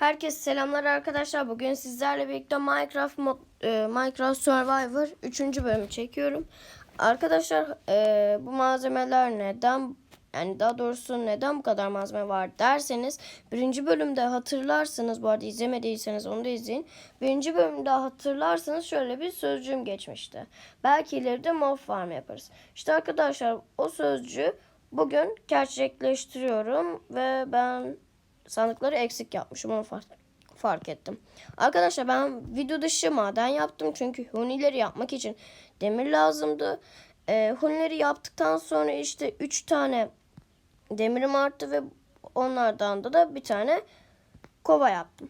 Herkese selamlar arkadaşlar. Bugün sizlerle birlikte Minecraft mod, e, Minecraft Survivor 3. bölümü çekiyorum. Arkadaşlar e, bu malzemeler neden yani daha doğrusu neden bu kadar malzeme var derseniz birinci bölümde hatırlarsınız bu arada izlemediyseniz onu da izleyin. Birinci bölümde hatırlarsanız şöyle bir sözcüğüm geçmişti. Belki ileride mob farm yaparız. İşte arkadaşlar o sözcüğü bugün gerçekleştiriyorum ve ben sandıkları eksik yapmışım onu fark, fark ettim. Arkadaşlar ben video dışı maden yaptım çünkü hunileri yapmak için demir lazımdı. Ee, hunileri yaptıktan sonra işte 3 tane demirim arttı ve onlardan da da bir tane kova yaptım.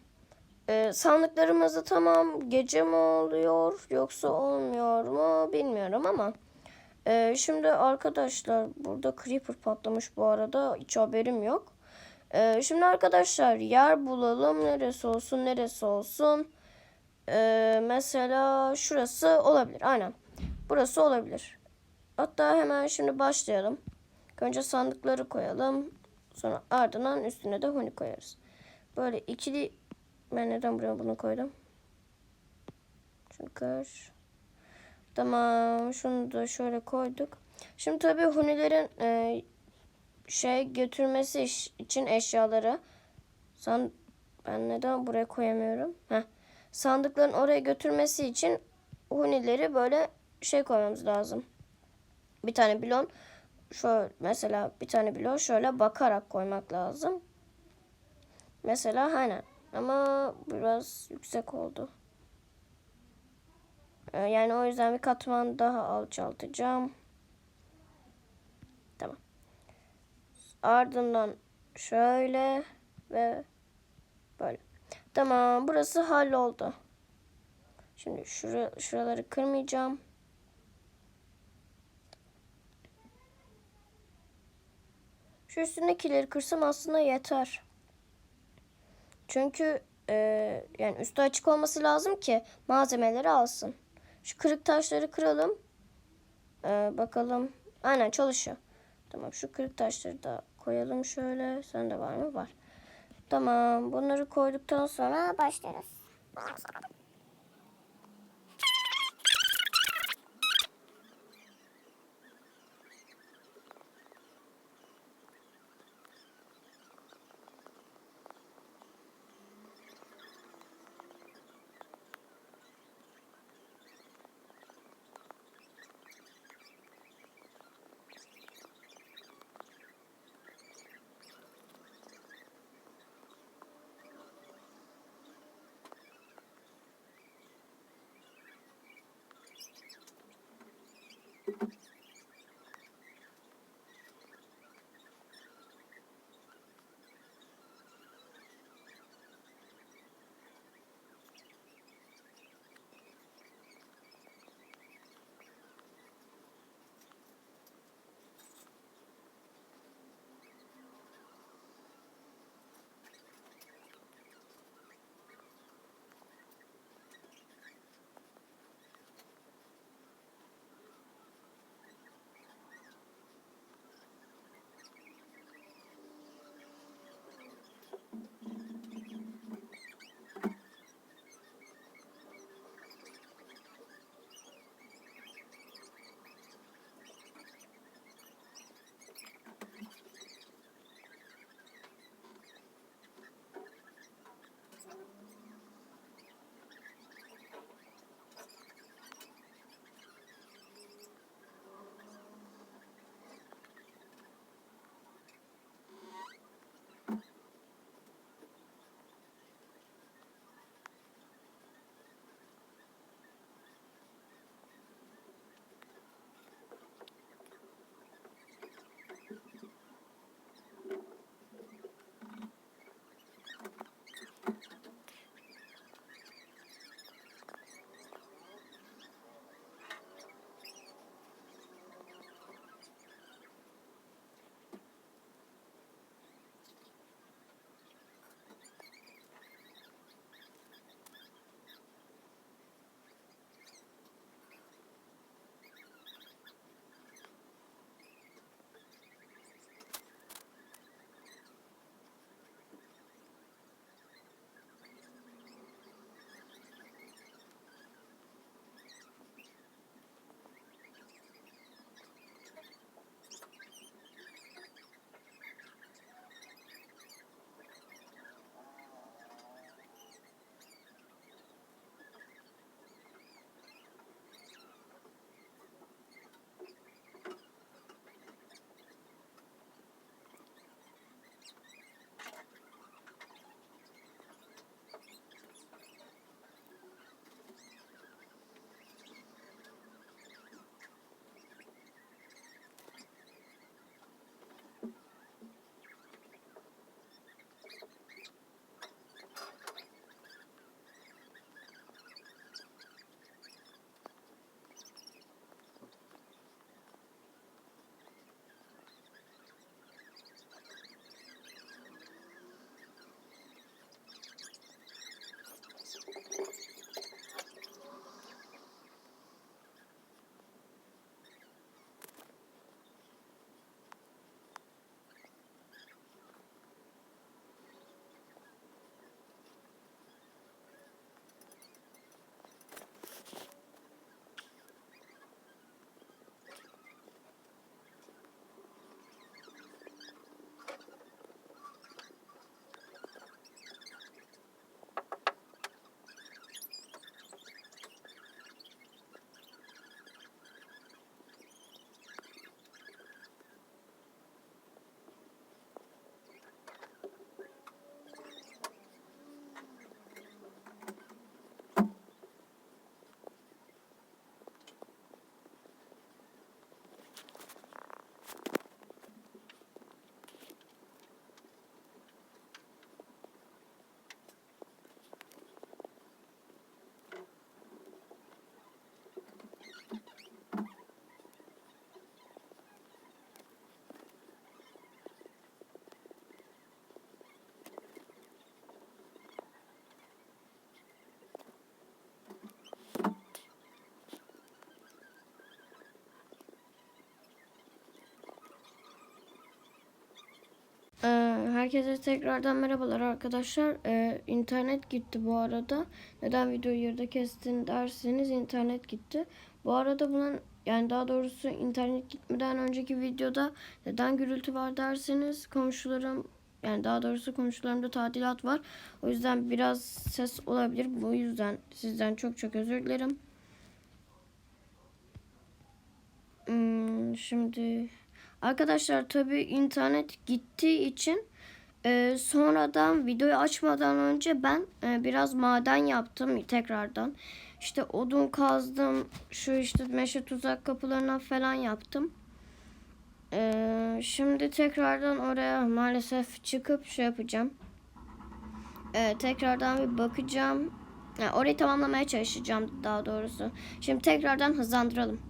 Ee, sandıklarımız da tamam gece mi oluyor yoksa olmuyor mu bilmiyorum ama ee, şimdi arkadaşlar burada creeper patlamış bu arada hiç haberim yok. Ee, şimdi arkadaşlar yer bulalım. Neresi olsun neresi olsun. Ee, mesela şurası olabilir. Aynen. Burası olabilir. Hatta hemen şimdi başlayalım. Önce sandıkları koyalım. Sonra ardından üstüne de huni koyarız. Böyle ikili... Ben neden buraya bunu koydum? Kır. Tamam. Şunu da şöyle koyduk. Şimdi tabii hunilerin... E, şey götürmesi için eşyaları san ben neden buraya koyamıyorum? Heh. Sandıkların oraya götürmesi için hunileri böyle şey koymamız lazım. Bir tane blon şöyle mesela bir tane blon şöyle bakarak koymak lazım. Mesela aynen ama biraz yüksek oldu. Ee, Yani o yüzden bir katman daha alçaltacağım. Ardından şöyle ve böyle. Tamam burası halloldu. Şimdi şura, şuraları kırmayacağım. Şu üstündekileri kırsam aslında yeter. Çünkü e, yani üstü açık olması lazım ki malzemeleri alsın. Şu kırık taşları kıralım. E, bakalım. Aynen çalışıyor. Tamam şu kırık taşları da koyalım şöyle. Sende var mı? Var. Tamam bunları koyduktan sonra başlarız. Herkese tekrardan merhabalar arkadaşlar. Ee, internet gitti bu arada. Neden videoyu yarıda kestin derseniz internet gitti. Bu arada bunun yani daha doğrusu internet gitmeden önceki videoda neden gürültü var derseniz komşularım yani daha doğrusu komşularımda tadilat var. O yüzden biraz ses olabilir. Bu yüzden sizden çok çok özür dilerim. Hmm, şimdi arkadaşlar tabii internet gittiği için e, sonradan videoyu açmadan önce ben e, biraz maden yaptım tekrardan. İşte odun kazdım. Şu işte meşe tuzak kapılarına falan yaptım. E, şimdi tekrardan oraya maalesef çıkıp şey yapacağım. E, tekrardan bir bakacağım. Yani orayı tamamlamaya çalışacağım daha doğrusu. Şimdi tekrardan hızlandıralım.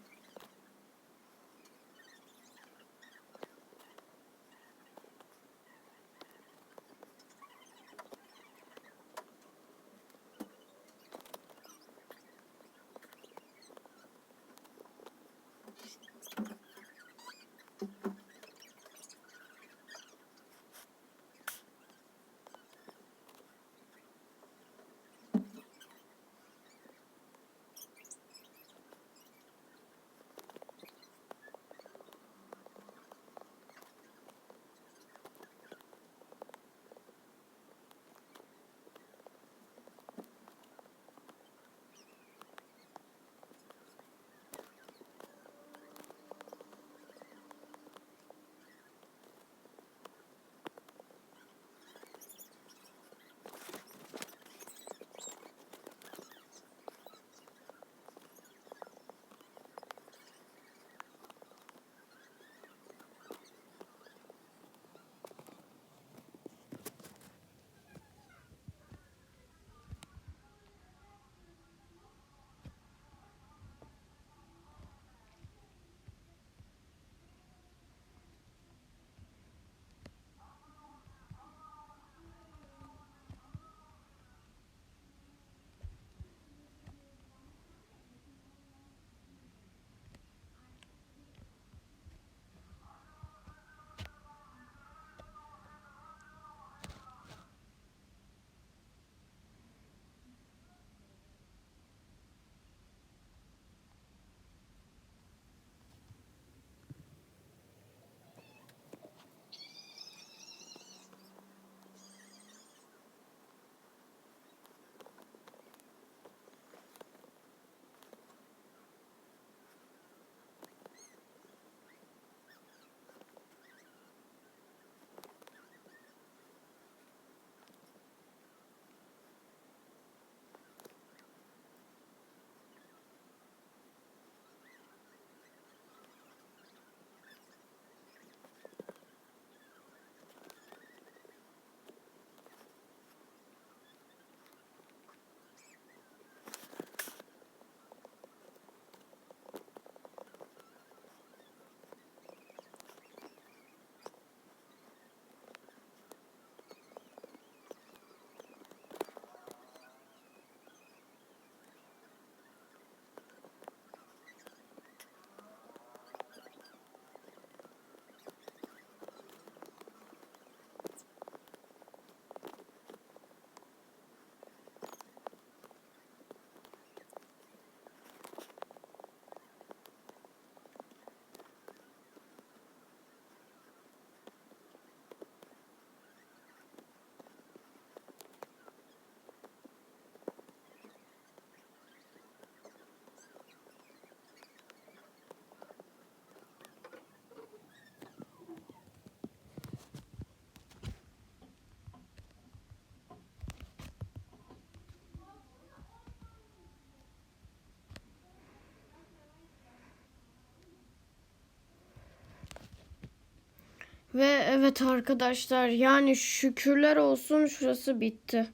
Ve evet arkadaşlar yani şükürler olsun şurası bitti.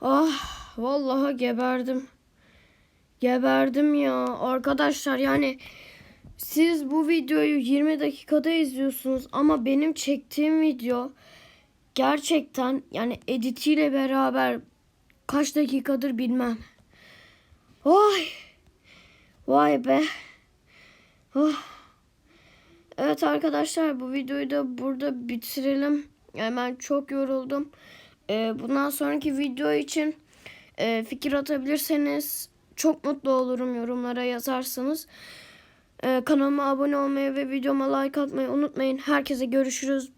Ah vallahi geberdim. Geberdim ya arkadaşlar yani siz bu videoyu 20 dakikada izliyorsunuz ama benim çektiğim video gerçekten yani editiyle beraber kaç dakikadır bilmem. Vay. Vay be. Oh. Evet arkadaşlar bu videoyu da burada bitirelim. Yani ben çok yoruldum. Ee, bundan sonraki video için e, fikir atabilirseniz çok mutlu olurum yorumlara yazarsanız. Ee, kanalıma abone olmayı ve videoma like atmayı unutmayın. Herkese görüşürüz.